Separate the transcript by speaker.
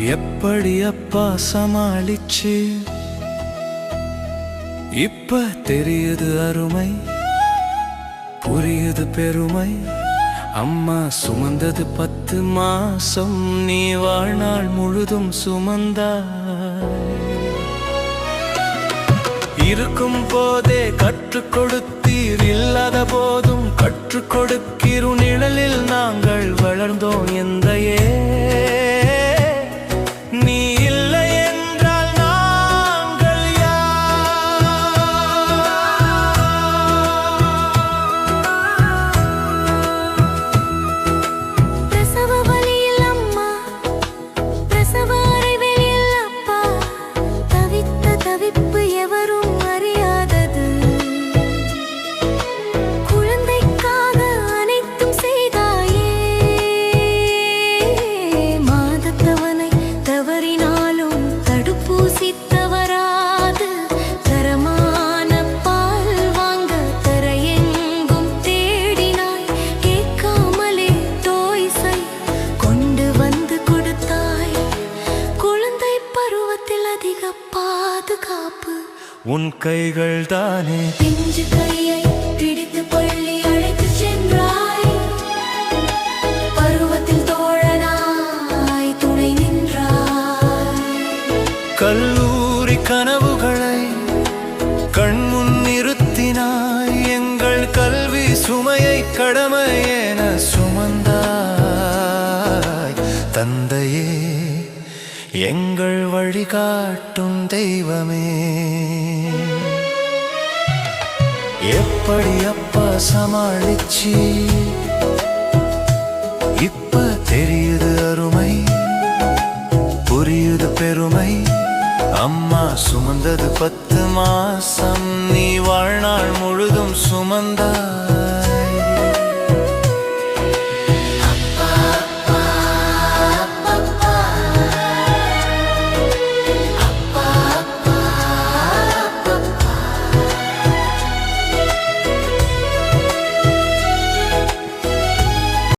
Speaker 1: எப்படி அப்பா சமாளிச்சு? இப்ப தெரியுது அருமை புரியுது பெருமை. அம்மா சுமந்தது பத்து மாசம் நீ வாழ்நாள் முழுதும் சுமந்தா இருக்கும் போதே கற்றுக் கொடுத்தீர் இல்லாத போதும் கற்றுக் கொடுக்கிற நிழலில் நாங்கள் வளர்ந்தோம் எந்தையே
Speaker 2: பாதுகாப்பு
Speaker 1: உன் கைகள் தானே.
Speaker 2: பிஞ்சு கையை பிடித்து பள்ளி அழைத்துச் சென்றாய். பருவத்தில் தோழனாய் துணை நின்றாய்.
Speaker 1: கல்லூரி கனவுகளை கண்முன் நிறுத்தினாய். எங்கள் கல்வி சுமையை கடமை என சுமந்தாய். தந்தையே எங்கள் வழிகாட்டும் தெய்வமே. எப்படி அப்பா சமாளிச்சு? இப்ப தெரியுது அருமை புரியுது பெருமை. அம்மா சுமந்தது பத்து மாசம் நீ வாழ்நாள் முழுதும் சுமந்தா